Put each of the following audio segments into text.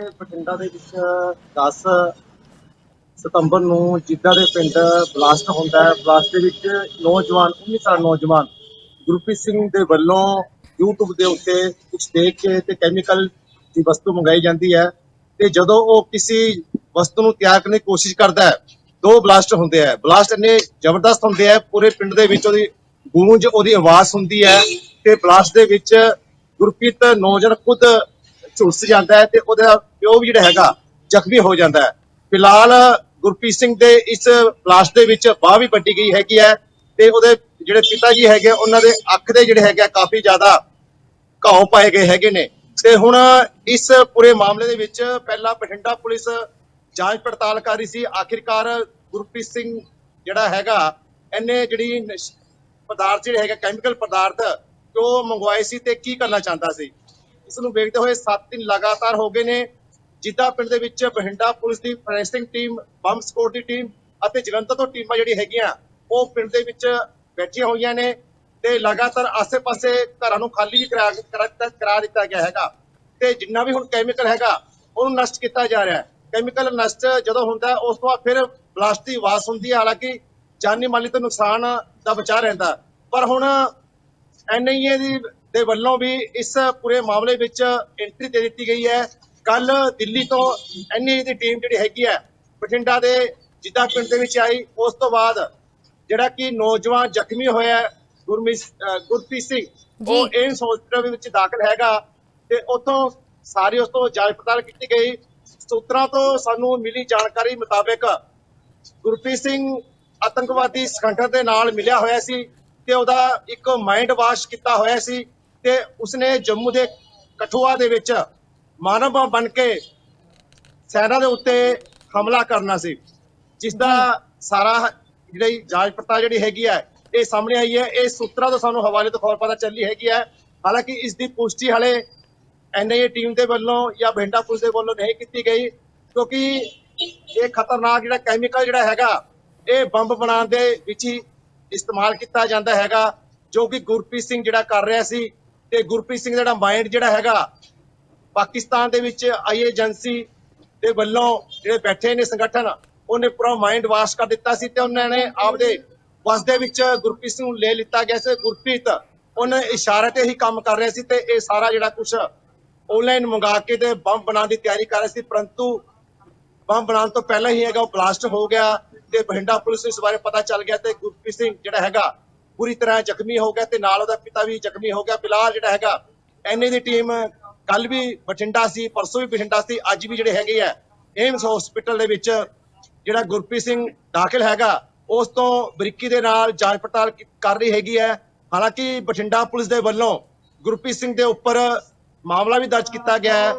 ਬਠਿੰਡਾ ਦੇ ਵਿੱਚ 10 ਸਤੰਬਰ ਨੂੰ ਜਿੱਦਾਂ ਦੇ ਪਿੰਡ ਬਲਾਸਟ ਹੁੰਦਾ ਹੈ, ਬਲਾਸਟ ਦੇ ਵਿੱਚ ਨੌਜਵਾਨ 19 ਸਾਲ ਨੌਜਵਾਨ ਗੁਰਪ੍ਰੀਤ ਸਿੰਘ ਦੇ ਵੱਲੋਂ YouTube ਦੇ ਉੱਤੇ ਕੁਝ ਦੇਖ ਕੇ ਤੇ ਕੈਮੀਕਲ ਦੀ ਵਸਤੂ ਮੰਗਾਈ ਜਾਂਦੀ ਹੈ ਤੇ ਜਦੋਂ ਉਹ ਕਿਸੇ ਵਸਤੂ ਨੂੰ ਤਿਆਰ ਕਰਨ ਦੀ ਕੋਸ਼ਿਸ਼ ਕਰਦਾ ਹੈ, ਦੋ ਬਲਾਸਟ ਹੁੰਦੇ ਆ ਬਲਾਸਟ ਇੰਨੇ ਜ਼ਬਰਦਸਤ ਹੁੰਦੇ ਆ ਪੂਰੇ ਪਿੰਡ ਦੇ ਵਿੱਚ ਉਹਦੀ ਗੂੰਜ, ਉਹਦੀ ਆਵਾਜ਼ ਹੁੰਦੀ ਹੈ ਤੇ ਬਲਾਸਟ ਦੇ ਵਿੱਚ ਗੁਰਪ੍ਰੀਤ ਨੌਜਵਾਨ ਖੁਦ ਝੁਲਸ ਜਾਂਦਾ ਹੈ ਤੇ ਉਹਦਾ ਪਿਓ ਵੀ ਜਿਹੜਾ ਹੈਗਾ ਜ਼ਖਮੀ ਹੋ ਜਾਂਦਾ ਹੈ। ਫਿਲਹਾਲ ਗੁਰਪ੍ਰੀਤ ਸਿੰਘ ਦੇ ਇਸ ਬਲਾਸਟ ਦੇ ਵਿੱਚ ਬਾਹ ਵੀ ਵੱਡੀ ਗਈ ਹੈਗੀ ਹੈ ਤੇ ਉਹਦੇ ਜਿਹੜੇ ਪਿਤਾ ਜੀ ਹੈਗੇ ਉਹਨਾਂ ਦੇ ਅੱਖ ਦੇ ਜਿਹੜੇ ਹੈਗੇ ਆ, ਕਾਫੀ ਜ਼ਿਆਦਾ ਘਾव ਪਾਏ ਗਏ ਹੈਗੇ ਨੇ। ਤੇ ਹੁਣ ਇਸ ਪੂਰੇ ਮਾਮਲੇ ਦੇ ਵਿੱਚ ਪਹਿਲਾਂ ਬਠਿੰਡਾ ਪੁਲਿਸ ਜਾਂਚ ਪੜਤਾਲ ਕਰ ਰਹੀ ਸੀ। ਆਖਿਰਕਾਰ ਗੁਰਪ੍ਰੀਤ ਸਿੰਘ ਜਿਹੜਾ ਹੈਗਾ ਇਹਨੇ ਜਿਹੜੀ ਨਸ਼- ਪਦਾਰਥ ਜਿਹੜੇ ਹੈਗਾ ਕੈਮੀਕਲ ਪਦਾਰਥ ਕਿਉਂ ਮੰਗਵਾਏ ਸੀ ਤੇ ਕੀ ਕਰਨਾ ਚਾਹੁੰਦਾ ਸੀ? ਇਸ ਨੂੰ ਵੇਖਦੇ ਹੋਏ 7 ਦਿਨ ਲਗਾਤਾਰ ਹੋ ਗਏ ਨੇ। ਜਿੱਦਾਂ ਪਿੰਡ ਦੇ ਵਿੱਚ ਬਠਿੰਡਾ ਪੁਲਿਸ ਦੀ ਫੋਰੈਂਸਿਕ ਟੀਮ, ਬੰਬ ਸਕੋਰ ਦੀ ਟੀਮ ਅਤੇ ਜਲੰਧਰ ਤੋਂ ਟੀਮਾਂ ਜਿਹੜੀ ਹੈਗੀਆਂ, ਉਹ ਪਿੰਡ ਦੇ ਵਿੱਚ ਬੈਠੀਆਂ ਹੋਈਆਂ ਨੇ ਤੇ ਲਗਾਤਾਰ ਆਸੇ-ਪਾਸੇ ਘਰਾਂ ਨੂੰ ਖਾਲੀ ਵੀ ਕਰਾ ਕਰਾ ਦਿੱਤਾ- ਗਿਆ ਹੈਗਾ। ਤੇ ਜਿੰਨਾ ਵੀ ਹੁਣ ਕੈਮੀਕਲ ਹੈਗਾ, ਉਹਨੂੰ ਨਸ਼ਟ ਕੀਤਾ ਜਾ ਰਿਹਾ ਹੈ। ਕੈਮੀਕਲ ਨਸ਼ਟ ਜਦੋਂ ਹੁੰਦਾ, ਉਸ ਤੋਂ ਬਾਅਦ ਫਿਰ ਬਲਾਸਟ ਦੀ ਆਵਾਜ਼ ਹੁੰਦੀ ਹੈ। ਹਾਲਾਂਕਿ ਜਾਨੀ ਮਾਲੀ ਤੋਂ ਨੁਕਸਾਨ ਦਾ ਬਚਾ ਰਹਿੰਦਾ। ਪਰ ਹੁਣ ਐਨਆਈਏ ਦੀ ਦੇ ਵੱਲੋਂ ਵੀ ਇਸ ਪੂਰੇ ਮਾਮਲੇ ਵਿੱਚ ਐਂਟਰੀ ਦੇ ਦਿੱਤੀ ਗਈ ਹੈ। ਕੱਲ ਦਿੱਲੀ ਤੋਂ ਐਨਆਈਏ ਦੀ ਟੀਮ ਜਿਹੜੀ ਹੈਗੀ ਹੈ ਬਠਿੰਡਾ ਦੇ ਜਿੱਦਾਂ ਪਿੰਡ ਦੇ ਵਿੱਚ ਆਈ ਉਸ ਤੋਂ ਬਾਅਦ ਜਿਹੜਾ ਕਿ ਨੌਜਵਾਨ ਜ਼ਖਮੀ ਹੋਇਆ ਗੁਰਪ੍ਰੀਤ ਸਿੰਘ ਉਹ। ਏਮਸ ਹਸਪੀਟਲ ਵਿੱਚ ਦਾਖਲ ਹੈਗਾ ਤੇ ਉੱਥੋਂ ਸਾਰੀ ਉਸ ਤੋਂ ਜਾਂਚ ਪੜਤਾਲ ਕੀਤੀ ਗਈ। ਸੂਤਰਾਂ ਤੋਂ ਸਾਨੂੰ ਮਿਲੀ ਜਾਣਕਾਰੀ ਮੁਤਾਬਕ ਗੁਰਪ੍ਰੀਤ ਸਿੰਘ ਆਤੰਕਵਾਦੀ ਸੰਗਠਨ ਦੇ ਨਾਲ ਮਿਲਿਆ ਹੋਇਆ ਸੀ ਤੇ ਉਹਦਾ ਇੱਕ ਮਾਈਂਡ ਵਾਸ਼ ਕੀਤਾ ਹੋਇਆ ਸੀ। ਤੇ ਉਸਨੇ ਜੰਮੂ ਦੇ ਕਠੂਆ ਦੇ ਵਿੱਚ ਮਾਨਵ ਬਣ ਕੇ ਸੈਨਾ ਦੇ ਉੱਤੇ ਹਮਲਾ ਕਰਨਾ ਸੀ ਜਿਸ ਦਾ ਸਾਰਾ ਜਿਹੜੀ ਜਾਂਚ ਪੜਤਾਲ ਜਿਹੜੀ ਹੈਗੀ ਹੈ ਇਹ ਸਾਹਮਣੇ ਆਈ ਹੈ। ਇਹ ਸੂਤਰਾਂ ਤੋਂ ਸਾਨੂੰ ਹਵਾਲੇ ਤੋਂ ਖਬਰ ਪਤਾ ਚੱਲੀ ਹੈਗੀ ਹੈ। ਹਾਲਾਂਕਿ ਇਸ ਦੀ ਪੁਸ਼ਟੀ ਹਲੇ ਐਨਆਈਏ ਟੀਮ ਦੇ ਵੱਲੋਂ ਜਾਂ ਬਠਿੰਡਾ ਪੁਲਿਸ ਦੇ ਵੱਲੋਂ ਨਹੀਂ ਕੀਤੀ ਗਈ ਕਿਉਂਕਿ ਇਹ ਖਤਰਨਾਕ ਜਿਹੜਾ ਕੈਮੀਕਲ ਜਿਹੜਾ ਹੈਗਾ ਇਹ ਬੰਬ ਬਣਾਉਣ ਦੇ ਵਿੱਚ ਹੀ ਇਸਤੇਮਾਲ ਕੀਤਾ ਜਾਂਦਾ ਹੈਗਾ ਜੋ ਕਿ ਗੁਰਪ੍ਰੀਤ ਸਿੰਘ ਜਿਹੜਾ ਕਰ ਰਿਹਾ ਸੀ। ਤੇ ਗੁਰਪ੍ਰੀਤ ਸਿੰਘ ਦਾ ਜਿਹੜਾ ਮਾਈਂਡ ਜਿਹੜਾ ਹੈਗਾ, ਪਾਕਿਸਤਾਨ ਦੇ ਵਿੱਚ ਆਈ ਏਜੰਸੀ ਦੇ ਵੱਲੋਂ ਜਿਹੜੇ ਬੈਠੇ ਨੇ ਸੰਗਠਨ, ਉਹਨੇ ਪੂਰਾ ਮਾਈਂਡ ਵਾਸ਼ ਕਰ ਦਿੱਤਾ ਸੀ ਤੇ ਉਹਨਾਂ ਨੇ ਆਪਦੇ ਵਸ ਦੇ ਵਿੱਚ ਗੁਰਪ੍ਰੀਤ ਸਿੰਘ ਨੂੰ ਲੈ ਲਿੱਤਾ ਗਿਆ ਸੀ। ਗੁਰਪ੍ਰੀਤ ਉਹਨੇ ਇਸ਼ਾਰੇ ਤੇ ਹੀ ਕੰਮ ਕਰ ਰਿਹਾ ਸੀ ਤੇ ਇਹ ਸਾਰਾ ਜਿਹੜਾ ਕੁਝ ਆਨਲਾਈਨ ਮੰਗਾ ਕੇ ਤੇ ਬੰਬ ਬਣਾਉਣ ਦੀ ਤਿਆਰੀ ਕਰ ਰਿਹਾ ਸੀ, ਪਰੰਤੂ ਬੰਬ ਬਣਾਉਣ ਤੋਂ ਪਹਿਲਾਂ ਹੀ ਹੈਗਾ, ਉਹ ਬਲਾਸਟ ਹੋ ਗਿਆ ਤੇ ਬਠਿੰਡਾ ਪੁਲਿਸ ਨੂੰ ਇਸ ਬਾਰੇ ਪਤਾ ਚੱਲ ਗਿਆ ਤੇ ਗੁਰਪ੍ਰੀਤ ਸਿੰਘ ਜਿਹੜਾ ਹੈਗਾ ਪੂਰੀ ਤਰ੍ਹਾਂ ਜ਼ਖਮੀ ਹੋ ਗਿਆ ਤੇ ਨਾਲ ਉਹਦਾ ਪਿਤਾ ਵੀ ਜ਼ਖਮੀ ਹੋ ਗਿਆ। ਫਿਲਹਾਲ ਜਿਹੜਾ ਹੈਗਾ ਐਨਏ ਦੀ ਟੀਮ ਕੱਲ ਵੀ ਬਠਿੰਡਾ ਸੀ ਪਰਸੋਂ ਵੀ ਬਠਿੰਡਾ ਸੀ ਅੱਜ ਵੀ ਜਿਹੜੇ ਹੈਗੇ ਆ ਏਮਸ ਹਸਪੀਟਲ ਦੇ ਵਿੱਚ ਜਿਹੜਾ ਗੁਰਪ੍ਰੀਤ ਸਿੰਘ ਦਾਖਲ ਹੈਗਾ ਉਸ ਤੋਂ ਬਰੀਕੀ ਦੇ ਨਾਲ ਜਾਂਚ ਪੜਤਾਲ ਕਰ ਰਹੀ ਹੈਗੀ ਹੈ। ਹਾਲਾਂਕਿ ਬਠਿੰਡਾ ਪੁਲਿਸ ਦੇ ਵੱਲੋਂ ਗੁਰਪ੍ਰੀਤ ਸਿੰਘ ਦੇ ਉੱਪਰ ਮਾਮਲਾ ਵੀ ਦਰਜ ਕੀਤਾ ਗਿਆ ਹੈ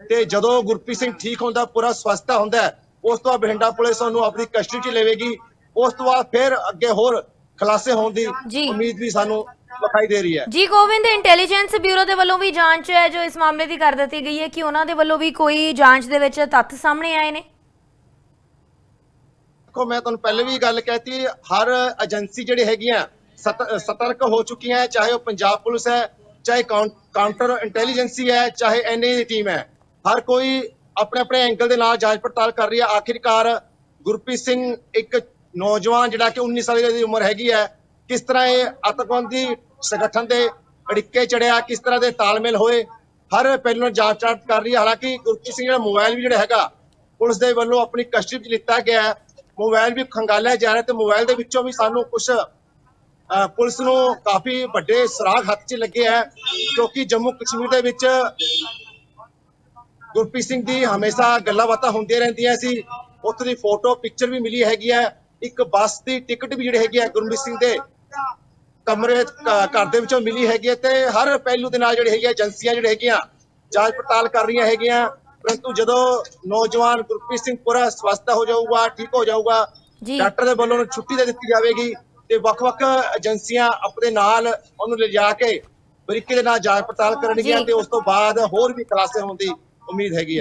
ਤੇ ਜਦੋਂ ਗੁਰਪ੍ਰੀਤ ਸਿੰਘ ਠੀਕ ਹੁੰਦਾ ਪੂਰਾ ਸਵਸਥਾ ਹੁੰਦਾ ਹੈ, ਉਸ ਤੋਂ ਬਾਅਦ ਬਠਿੰਡਾ ਪੁਲਿਸ ਉਹਨੂੰ ਆਪਣੀ ਕਸਟਡੀ 'ਚ ਲਵੇਗੀ। ਉਸ ਤੋਂ ਬਾਅਦ ਫਿਰ ਅੱਗੇ ਹੋਰ ਖੁਲਾਸੇ ਹੋਣ ਦੀ ਜੀ। ਉਮੀਦ ਵੀ ਸਾਨੂੰ ਦਿਖਾਈ ਦੇ ਰਹੀ ਹੈ। ਜੀ ਗੋਬਿੰਦ ਇੰਟੈਲੀਜੈਂਸ ਬਿਊਰੋ ਦੇ ਵੱਲੋਂ ਵੀ ਜਾਂਚ ਹੈ ਜੋ ਇਸ ਮਾਮਲੇ ਦੀ ਕਰ ਦਿੱਤੀ ਗਈ ਹੈ ਕਿ ਉਹਨਾਂ ਦੇ ਵੱਲੋਂ ਵੀ ਕੋਈ ਜਾਂਚ ਦੇ ਵਿੱਚ ਤੱਥ ਸਾਹਮਣੇ ਆਏ ਨੇ। ਦੇਖੋ ਮੈਂ ਤੁਹਾਨੂੰ ਪਹਿਲੇ ਵੀ ਗੱਲ ਕਹਿਤੀ ਹਰ ਏਜੰਸੀ ਜਿਹੜੀ ਹੈਗੀਆਂ ਸਤ- ਸਤਰਕ ਹੋ ਚੁੱਕੀਆਂ ਹੈ ਚਾਹੇ ਉਹ ਪੰਜਾਬ ਪੁਲਿਸ ਹੈ ਚਾਹੇ ਕਾਊਂਟਰ ਇੰਟੈਲੀਜੈਂਸੀ ਹੈ ਚਾਹੇ ਐਨਏ ਦੀ ਟੀਮ ਹੈ। ਹਰ ਕੋਈ ਆਪਣੇ ਆਪਣੇ ਐਂਗਲ ਦੇ ਨਾਲ ਜਾਂਚ ਪੜਤਾਲ ਕਰ ਰਹੀ ਹੈ। ਆਖਿਰਕਾਰ ਗੁਰਪ੍ਰੀਤ ਸਿੰਘ ਇੱਕ ਨੌਜਵਾਨ ਜਿਹੜਾ ਕਿ 19 ਸਾਲ ਦੀ ਉਮਰ ਹੈਗੀ ਹੈ, ਕਿਸ ਤਰ੍ਹਾਂ ਇਹ ਆਤੰਕਵਾਦੀ ਸੰਗਠਨ ਦੇ ਅੜਿੱਕੇ ਚੜਿਆ, ਕਿਸ ਤਰ੍ਹਾਂ ਦੇ ਤਾਲਮੇਲ ਹੋਏ, ਹਰ ਪਹਿਲੂ ਨਾਲ ਜਾਂਚ ਪੜਤਾਲ ਕਰ ਰਹੀ ਹੈ। ਹਾਲਾਂਕਿ ਗੁਰਪ੍ਰੀਤ ਸਿੰਘ ਦਾ ਮੋਬਾਈਲ ਵੀ ਜਿਹੜਾ ਹੈਗਾ, ਪੁਲਿਸ ਦੇ ਵੱਲੋਂ ਆਪਣੀ ਕਸਟਡੀ ਵਿੱਚ ਲਿੱਤਾ ਗਿਆ ਹੈ। ਮੋਬਾਈਲ ਵੀ ਖੰਗਾਲਿਆ ਜਾ ਰਿਹਾ ਤੇ ਮੋਬਾਈਲ ਦੇ ਵਿੱਚੋਂ ਵੀ ਸਾਨੂੰ ਕੁਝ ਪੁਲਿਸ ਨੂੰ ਕਾਫੀ ਵੱਡੇ ਸੁਰਾਗ ਹੱਥ 'ਚ ਲੱਗੇ ਹੈ ਕਿਉਂਕਿ ਜੰਮੂ ਕਸ਼ਮੀਰ ਦੇ ਵਿੱਚ ਗੁਰਪ੍ਰੀਤ ਸਿੰਘ ਦੀ ਹਮੇਸ਼ਾ ਗੱਲਾਂ ਬਾਤਾਂ ਹੁੰਦੀਆਂ ਰਹਿੰਦੀਆਂ ਸੀ। ਉੱਥੇ ਦੀ ਫੋਟੋ, ਪਿਕਚਰ ਵੀ ਮਿਲੀ ਹੈਗੀ ਹੈ। ਇੱਕ ਬੱਸ ਦੀ ਟਿਕਟ ਵੀ ਜਿਹੜੀ ਹੈਗੀ ਹੈ ਗੁਰਮੀਤ ਸਿੰਘ ਦੇ ਕਮਰੇ ਘਰ ਦੇ ਵਿੱਚੋਂ ਮਿਲੀ ਹੈਗੀ ਹੈ ਤੇ ਹਰ ਪਹਿਲੂ ਦੇ ਨਾਲ ਜਿਹੜੀ ਹੈਗੀ ਏਜੰਸੀਆਂ ਜਿਹੜੀ ਹੈਗੀਆਂ ਜਾਂਚ ਪੜਤਾਲ ਕਰ ਰਹੀਆਂ ਹੈਗੀਆਂ ਪਰੰਤੂ ਜਦੋਂ ਨੌਜਵਾਨ ਗੁਰਪ੍ਰੀਤ ਸਿੰਘ ਪੂਰਾ ਸਵਸਥ ਹੋ ਜਾਊਗਾ ਠੀਕ ਹੋ ਜਾਊਗਾ ਡਾਕਟਰ ਦੇ ਵੱਲੋਂ ਉਹਨੂੰ ਛੁੱਟੀ ਦੇ ਦਿੱਤੀ ਜਾਵੇਗੀ ਤੇ ਵੱਖ-ਵੱਖ ਏਜੰਸੀਆਂ ਆਪਣੇ ਨਾਲ ਉਹਨੂੰ ਲਿਜਾ ਕੇ ਬਰੀਕੀ ਦੇ ਨਾਲ ਜਾਂਚ ਪੜਤਾਲ ਕਰਨਗੀਆਂ। ਤੇ ਉਸ ਤੋਂ ਬਾਅਦ ਹੋਰ ਵੀ ਖੁਲਾਸੇ ਹੋਣ ਦੀ ਉਮੀਦ ਹੈਗੀ ਹੈ